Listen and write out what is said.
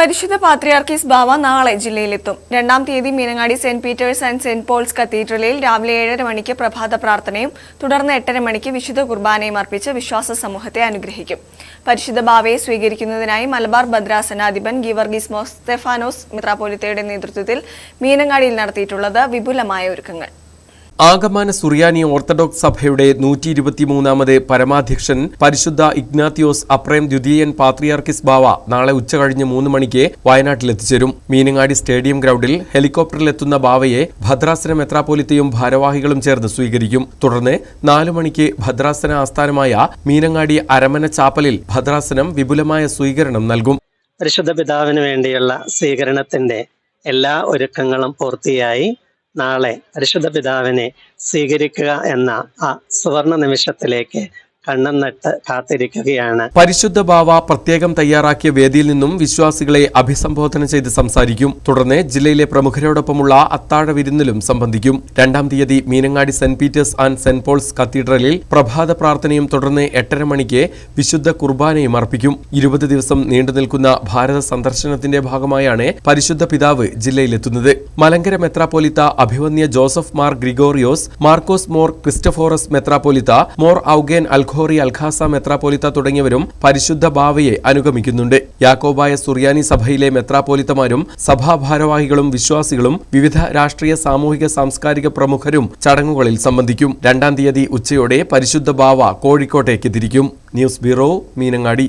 പരിശുദ്ധ പാത്രിയാർക്കീസ് ബാവ നാളെ ജില്ലയിലെത്തും. രണ്ടാം തീയതി Meenangadi saint Peter's and saint Paul's കത്തീഡ്രലിൽ രാവിലെ ഏഴര മണിക്ക് പ്രഭാത പ്രാർത്ഥനയും തുടർന്ന് എട്ടര മണിക്ക് വിശുദ്ധ കുർബാനയും അർപ്പിച്ച് വിശ്വാസ സമൂഹത്തെ അനുഗ്രഹിക്കും. പരിശുദ്ധ ബാവയെ സ്വീകരിക്കുന്നതിനായി മലബാർ ഭദ്രാസനാധിപൻ ഗീവർഗീസ് മോസ്തെഫാനോസ് മിത്രാപോലിത്തയുടെ നേതൃത്വത്തിൽ മീനങ്ങാടിയിൽ നടത്തിയിട്ടുള്ളത് വിപുലമായ ഒരുക്കങ്ങൾ. ആഗമാന സുറിയാനി ഓർത്തഡോക്സ് സഭയുടെ നൂറ്റി ഇരുപത്തിമൂന്നാമത് പരമാധ്യക്ഷൻ പരിശുദ്ധ ഇഗ്നാത്തിയോസ് അപ്രേം ദ്വിതീയൻ പാത്രിയാർക്കിസ് ബാവ നാളെ ഉച്ചകഴിഞ്ഞ് മൂന്ന് മണിക്ക് വയനാട്ടിലെത്തിച്ചേരും മീനങ്ങാടി സ്റ്റേഡിയം ഗ്രൗണ്ടിൽ ഹെലികോപ്റ്ററിലെത്തുന്ന ബാവയെ ഭദ്രാസന മെത്രാപോലിത്തയും ഭാരവാഹികളും ചേർന്ന് സ്വീകരിക്കും. തുടർന്ന് നാലു മണിക്ക് ഭദ്രാസന ആസ്ഥാനമായ മീനങ്ങാടി അരമന ചാപ്പലിൽ ഭദ്രാസനം വിപുലമായ സ്വീകരണം നൽകും. പരിശുദ്ധ പിതാവിന് വേണ്ടിയുള്ള സ്വീകരണത്തിന്റെ എല്ലാ ഒരുക്കങ്ങളും പൂർത്തിയായി. നാളെ പരിശുദ്ധ പിതാവിനെ സ്വീകരിക്കുക എന്ന ആ സുവർണ നിമിഷത്തിലേക്ക് കണ്ണും നട്ട് കാത്തിരിക്കുകയാണ്. പരിശുദ്ധ ബാവ പ്രത്യേകം തയ്യാറാക്കിയ വേദിയിൽ നിന്നും വിശ്വാസികളെ അഭിസംബോധന ചെയ്ത് സംസാരിക്കും. തുടർന്ന് ജില്ലയിലെ പ്രമുഖരോടൊപ്പമുള്ള അത്താഴ വിരുന്നിലും സംബന്ധിക്കും. രണ്ടാം തീയതി Meenangadi saint Peter's and saint Paul's കത്തീഡ്രലിൽ പ്രഭാത പ്രാർത്ഥനയും തുടർന്ന് എട്ടര മണിക്ക് വിശുദ്ധ കുർബാനയും അർപ്പിക്കും. ഇരുപത് ദിവസം നീണ്ടു നിൽക്കുന്ന ഭാരത സന്ദർശനത്തിന്റെ ഭാഗമായാണ് പരിശുദ്ധ പിതാവ് ജില്ലയിലെത്തുന്നത്. മലങ്കര മെത്രാപ്പോലിത്ത അഭിവന്യ ജോസഫ് മാർ ഗ്രിഗോറിയോസ് മാർക്കോസ് മോർ ക്രിസ്റ്റഫോറസ് മെത്രാപ്പോലിത്ത മോർ ഔഗേൻ അൽഖോറി അൽഖാസ മെത്രാപോലിത്ത തുടങ്ങിയവരും പരിശുദ്ധ ബാവയെ അനുഗമിക്കുന്നുണ്ട്. യാക്കോബായ സുറിയാനി സഭയിലെ മെത്രാപോലിത്തമാരും സഭാഭാരവാഹികളും വിശ്വാസികളും വിവിധ രാഷ്ട്രീയ സാമൂഹിക സാംസ്കാരിക പ്രമുഖരും ചടങ്ങുകളിൽ സംബന്ധിക്കും. രണ്ടാം തീയതി ഉച്ചയോടെ പരിശുദ്ധ ബാവ കോഴിക്കോട്ടേക്ക് തിരിക്കും. News bureau Meenangadi.